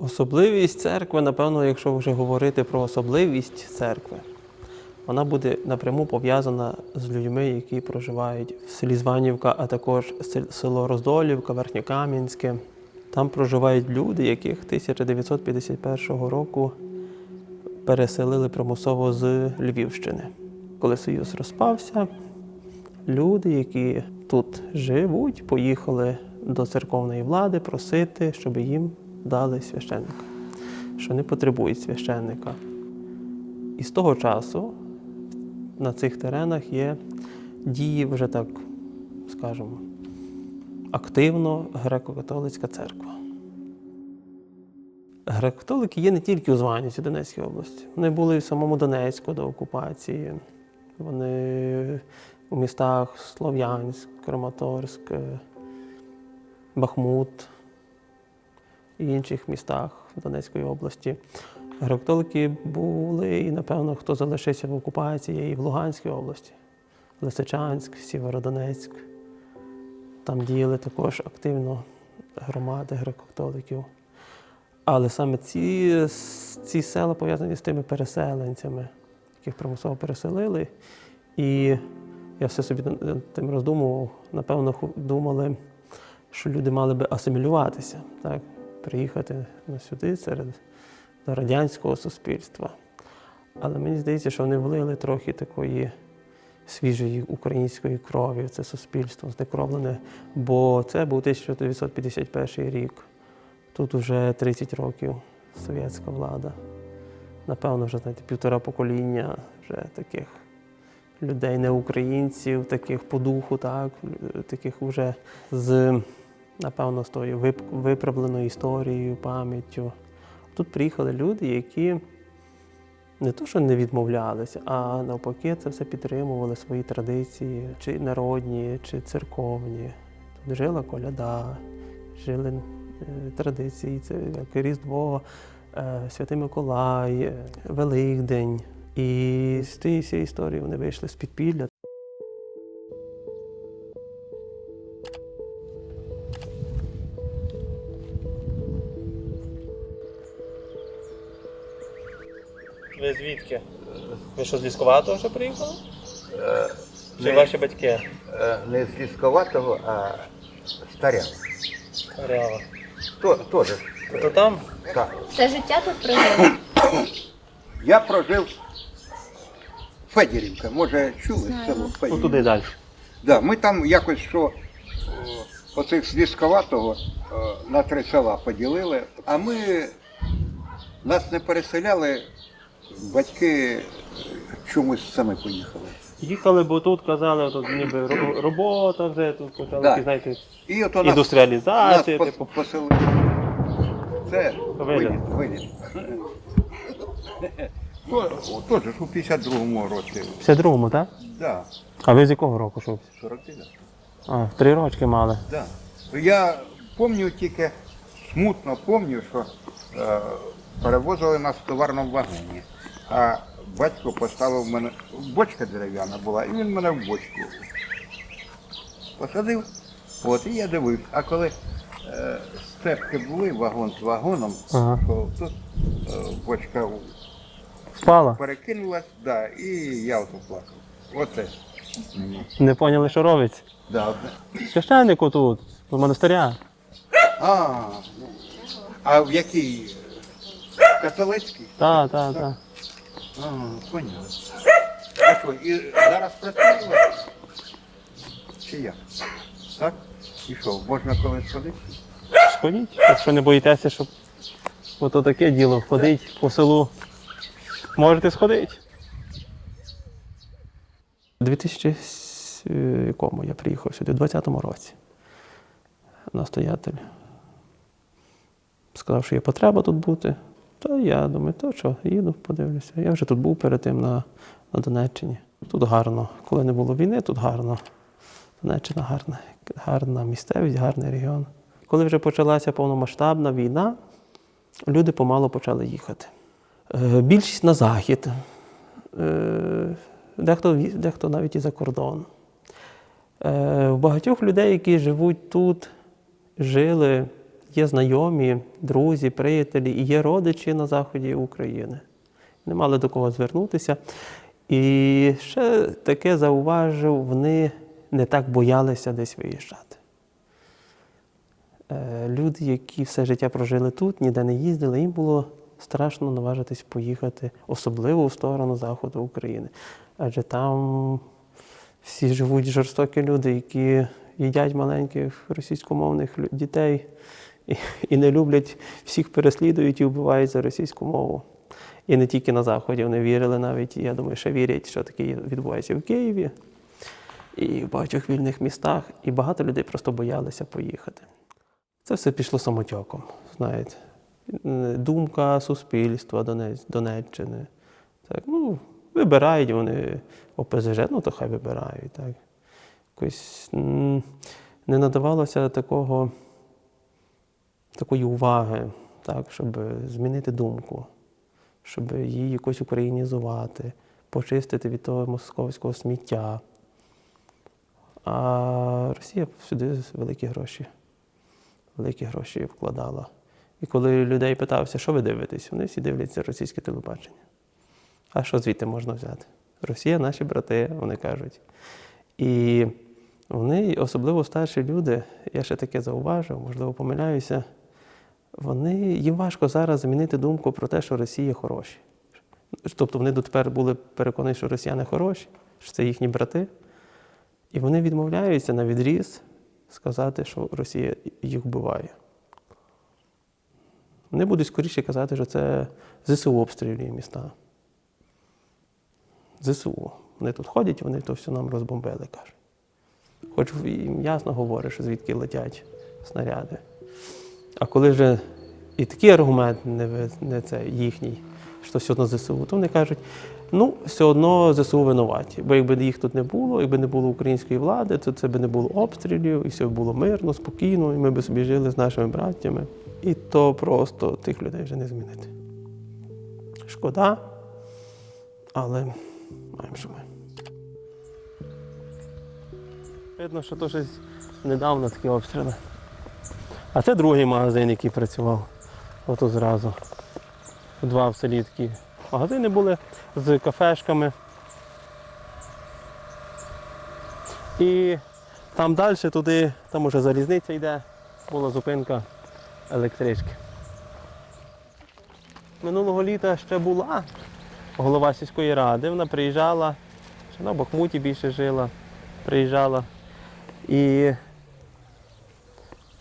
Особливість церкви, напевно, якщо вже говорити про особливість церкви, вона буде напряму пов'язана з людьми, які проживають в селі Званівка, а також село Роздолівка, Верхньокам'янське. Там проживають люди, яких 1951 року переселили примусово з Львівщини. Коли Союз розпався, люди, які тут живуть, поїхали до церковної влади просити, щоб їм дали священника, що не потребують священника. І з того часу на цих теренах є дії вже так, скажімо, активно греко-католицька церква. Греко-католики є не тільки у Званівці Донецькій області. Вони були в самому Донецьку до окупації. Вони у містах Слов'янськ, Краматорськ, Бахмут і інших містах Донецької області. Греко-католики були, і, напевно, хто залишився в окупації, і в Луганській області, Лисичанськ, Сєвєродонецьк. Там діяли також активно громади греко-католиків. Але саме ці, ці села пов'язані з тими переселенцями, яких примусово переселили. І я все собі тим роздумував. Напевно, думали, що люди мали би асимілюватися, так? Приїхати сюди серед до радянського суспільства. Але мені здається, що вони влили трохи такої свіжої української крові в це суспільство знекровлене, бо це був 1951 рік. Тут вже 30 років совєтська влада. Напевно, вже знаєте, півтора покоління вже таких людей, не українців, таких по духу, так, таких вже з, напевно, з тою виправленою історією, пам'яттю. Тут приїхали люди, які не то, що не відмовлялися, а навпаки, це все підтримували свої традиції, чи народні, чи церковні. Тут жила коляда, жили е, традиції, це Різдво, е, Святий Миколай, е, Великдень. І з тієї всієї історії вони вийшли з підпілля. Ви звідки? Ви що з Лісковатого вже приїхали? Чи не- ваші батьки? Е, Не з лісковатого, а старя. Реала. То, теж. То там? Так. Все життя тут прожили? Я прожив Федірівка, може чули Знаю. село Ну Федірівка? туди далі. Да, ми там якось що о, оцих з лісковатого на три села поділили, а ми нас не переселяли, батьки чомусь самі поїхали. Їхали, бо тут казали, тут ніби ро- робота вже, тут почали, Да. такі, знаєте, І от нас, нас індустріалізація, пос- типу. поселили. Це Виліт. виліт, виліт. То- Теж ж у 52-му році. В 52-му, так? Да, А ви з якого року шов? 49. А, три рочки мали. Да. Я пам'ятаю тільки, смутно пам'ятаю, що е, перевозили нас в товарному вагоні. А батько поставив мене, бочка дерев'яна була, і він мене в бочку посадив. От, і я дивився. А коли е, степки були, вагон з вагоном, Ага. то тут е, бочка Впала? перекинулась, да, і я ото плакав. Оце. Не поняли, що робиться. Да, одне. Священнику тут, в монастиря. А, ну, а в якій? Католицький? Так, так, так. А, понятно. А що, і зараз працює? Чи як? Так? І що, можна колись ходити? Сходіть, якщо не боїтеся, щоб ото таке діло ходить по селу. Можете сходити. У 2000 якому я приїхав сюди, у 20-му році. Настоятель сказав, що є потреба тут бути. То я думаю, то що, їду, подивлюся. Я вже тут був перед тим на, на Донеччині. Тут гарно. Коли не було війни, тут гарно. Донеччина гарна, гарна місцевість, гарний регіон. Коли вже почалася повномасштабна війна, люди помало почали їхати. Е, Більшість на захід, Е, дехто, дехто навіть і за кордон. Е, багатьох людей, які живуть тут, жили є знайомі, друзі, приятелі і є родичі на заході України. Не мали до кого звернутися. І ще таке зауважив, вони не так боялися десь виїжджати. Е, Люди, які все життя прожили тут, ніде не їздили, їм було страшно наважитись поїхати, особливо в сторону заходу України. Адже там всі живуть жорстокі люди, які їдять маленьких російськомовних дітей і, не люблять, всіх переслідують і вбивають за російську мову. І не тільки на Заході, вони вірили навіть, я думаю, ще вірять, що таке відбувається в Києві і в багатьох вільних містах. І багато людей просто боялися поїхати. Це все пішло самотьоком, знаєте. Думка суспільства Донеччини. Так, ну, вибирають вони ОПЗЖ, ну то хай вибирають. Так. Якось не надавалося такого, такої уваги, так, щоб змінити думку, щоб її якось українізувати, почистити від того московського сміття. А Росія сюди великі гроші великі гроші вкладала. І коли людей питався, що ви дивитесь, вони всі дивляться російське телебачення. А що звідти можна взяти? Росія наші брати, вони кажуть. І вони, особливо старші люди, я ще таке зауважив, можливо, помиляюся, вони, їм важко зараз змінити думку про те, що Росія хороші. Тобто вони дотепер були переконані, що росіяни хороші, що це їхні брати. І вони відмовляються на відріз сказати, що Росія їх вбиває. Вони будуть скоріше казати, що це ЗСУ обстрілює міста. ЗСУ. Вони тут ходять, вони то все нам розбомбили, кажуть. Хоч їм ясно говорять, що звідки летять снаряди. А коли вже і такий аргумент не, не це їхній, що все одно ЗСУ, то вони кажуть, ну, все одно ЗСУ винуваті. Бо якби їх тут не було, якби не було української влади, то це б не було обстрілів, і все було мирно, спокійно, і ми б собі жили з нашими браттями. І то просто тих людей вже не змінити. Шкода, але маємо, що маємо. Видно, що то щось недавно такі обстріли. А це другий магазин, який працював. Ото зразу. Два в селі такі магазини були з кафешками. І там далі туди, там уже залізниця йде, була зупинка електрички. Минулого літа ще була голова сільської ради. Вона приїжджала, ще на Бахмуті більше жила, приїжджала. І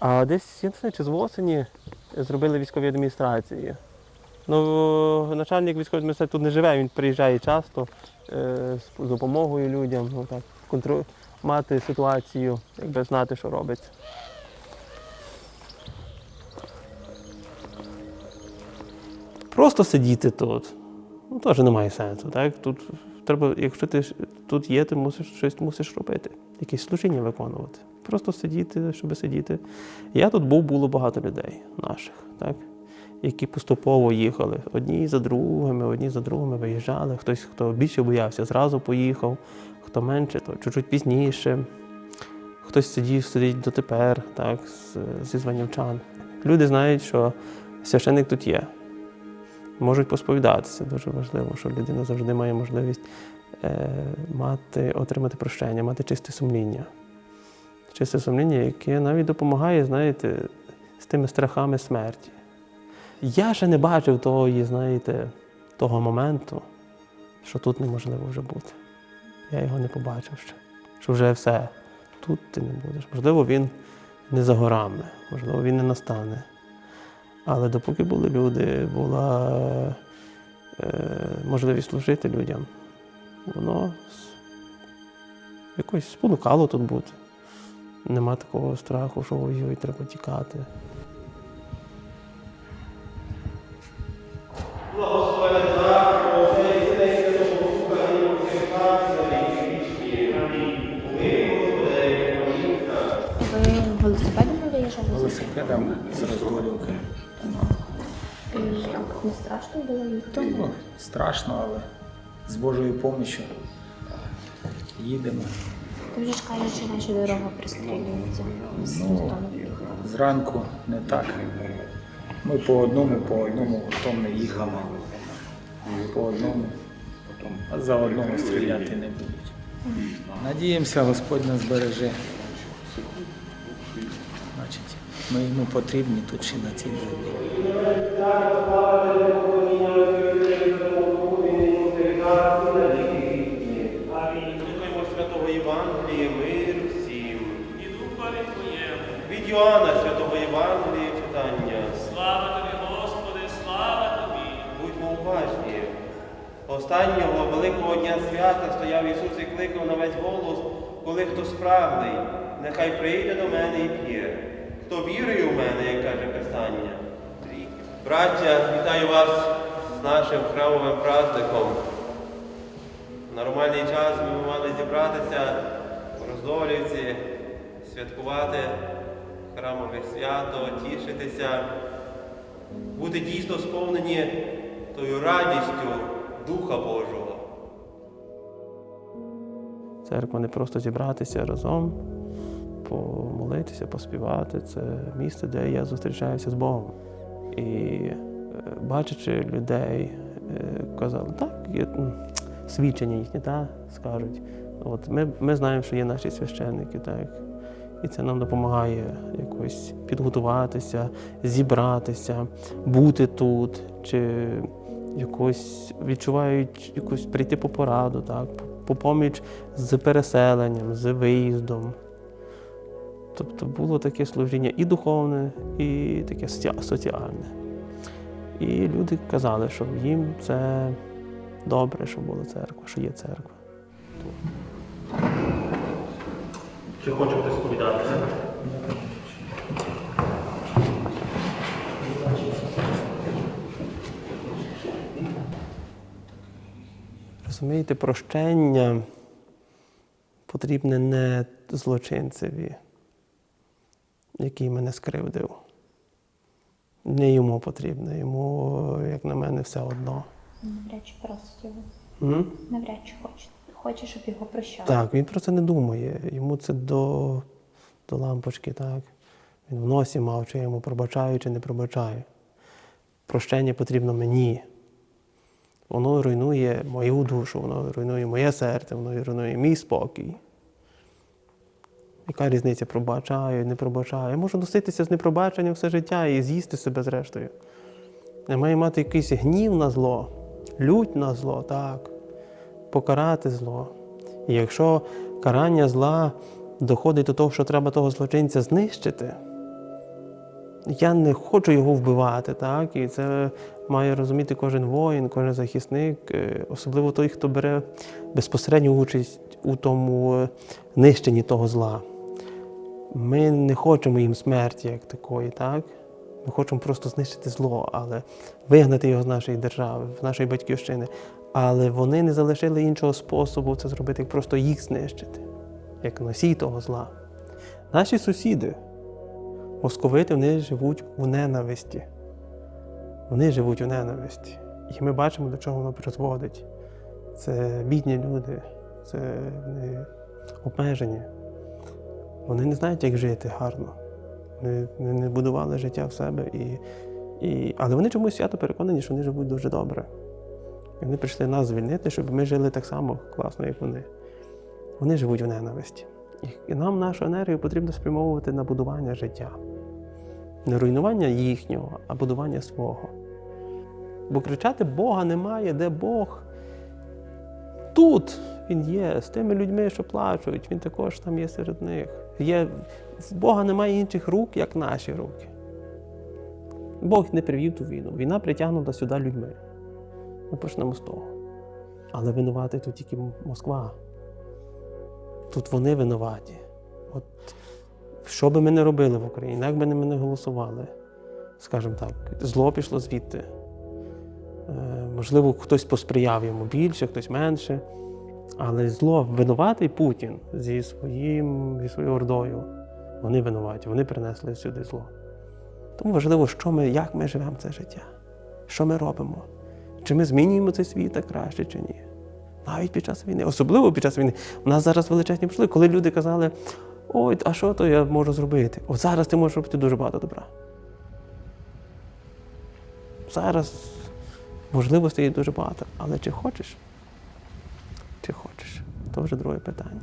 а десь, я не знаю, чи з осені зробили військові адміністрації. Ну, начальник військової адміністрації тут не живе, він приїжджає часто е, з допомогою людям, ну, так, контроль, мати ситуацію, якби знати, що робиться. Просто сидіти тут. Ну, теж немає сенсу. Так? Тут треба, якщо ти тут є, ти мусиш щось мусиш робити, якесь служіння виконувати. Просто сидіти, щоб сидіти. Я тут був, було багато людей наших, так? які поступово їхали. Одні за другими, одні за другими виїжджали. Хтось, хто більше боявся, зразу поїхав, хто менше, то чуть-чуть пізніше. Хтось сидів, сидить дотепер, так, зі званівчан. Люди знають, що священик тут є можуть посповідатися. Дуже важливо, що людина завжди має можливість е, мати, отримати прощення, мати чисте сумління. Чисте сумління, яке навіть допомагає, знаєте, з тими страхами смерті. Я ще не бачив того, знаєте, того моменту, що тут неможливо вже бути. Я його не побачив ще. Що вже все, тут ти не будеш. Можливо, він не за горами, можливо, він не настане. Але допоки були люди, була е, можливість служити людям, воно якось спонукало тут бути. Нема такого страху, що ой-ой, треба тікати. Ви велосипедом виїжджали? велосипедом з роздолівки. І як не страшно було їхати? ну, страшно, але з Божою допомогою їдемо. Ти вже ж кажеш, що наші дорога пристрілюється Ну, зранку не так. Ми по одному, по одному потім не їхали. По одному, а за одного стріляти не будуть. Надіємося, Господь нас береже. Значить, ми йому потрібні тут ще на цій землі. Від Йоанна святого Євангелія читання. Слава тобі, Господи, слава тобі! Будьмо уважні. Останнього великого дня свята стояв Ісус і кликав на весь голос, коли хто справний, нехай прийде до мене і п'є. Хто вірує у мене, як каже Писання. Браття, вітаю вас з нашим храмовим праздником. В нормальний час ми мали зібратися в Роздолівці, святкувати храмове свято, тішитися, бути дійсно сповнені тою радістю Духа Божого. Церква не просто зібратися разом, помолитися, поспівати. Це місце, де я зустрічаюся з Богом. І е, бачачи людей, е, казали, так, свідчення їхні, так, скажуть. От ми, ми знаємо, що є наші священники, так. І це нам допомагає якось підготуватися, зібратися, бути тут, чи якось відчувають якось прийти по пораду, так, по поміч з переселенням, з виїздом. Тобто було таке служіння і духовне, і таке соціальне. І люди казали, що їм це добре, що була церква, що є церква. Чи хоче хтось сповідати? Розумієте, прощення потрібне не злочинцеві, який мене скривдив. Не йому потрібно, йому, як на мене, все одно. Навряд чи просить його. Навряд чи хоче. Хоче, щоб його прощали. Так, він про це не думає. Йому це до, до лампочки, так. Він в носі мав, чи я йому пробачаю, чи не пробачаю. Прощення потрібно мені. Воно руйнує мою душу, воно руйнує моє серце, воно руйнує мій спокій. Яка різниця пробачаю, не пробачаю? Я можу носитися з непробаченням все життя і з'їсти себе зрештою. Я маю мати якийсь гнів на зло, лють на зло, так, покарати зло. І якщо карання зла доходить до того, що треба того злочинця знищити, я не хочу його вбивати, так? І це має розуміти кожен воїн, кожен захисник, е, особливо той, хто бере безпосередню участь у тому е, нищенні того зла. Ми не хочемо їм смерті як такої, так? Ми хочемо просто знищити зло, але вигнати його з нашої держави, з нашої батьківщини. Але вони не залишили іншого способу це зробити, як просто їх знищити, як носій того зла. Наші сусіди, московити, вони живуть у ненависті. Вони живуть у ненависті. І ми бачимо, до чого воно призводить. Це бідні люди, це обмежені. Вони не знають, як жити гарно. Вони не будували життя в себе. І, і... Але вони чомусь свято переконані, що вони живуть дуже добре. І вони прийшли нас звільнити, щоб ми жили так само класно, як вони. Вони живуть в ненависті. І- нам нашу енергію потрібно спрямовувати на будування життя. Не руйнування їхнього, а будування свого. Бо кричати Бога немає, де Бог. Тут Він є, з тими людьми, що плачуть, він також там є серед них. Є, в Бога немає інших рук, як наші руки. Бог не привів ту війну. Війна притягнута сюди людьми. Ми почнемо з того. Але винувати тут тільки Москва. Тут вони винуваті. От що би ми не робили в Україні, як би ми не голосували, скажімо так, зло пішло звідти. Е, можливо, хтось посприяв йому більше, хтось менше. Але зло винуватий Путін зі, своїм, зі своєю ордою. Вони винуваті, вони принесли сюди зло. Тому важливо, що ми, як ми живемо це життя, що ми робимо. Чи ми змінюємо цей світ на краще, чи ні? Навіть під час війни, особливо під час війни. У нас зараз величезні пішли, коли люди казали, ой, а що то я можу зробити? От зараз ти можеш робити дуже багато добра. Зараз можливостей дуже багато, але чи хочеш? Чи хочеш? То вже друге питання.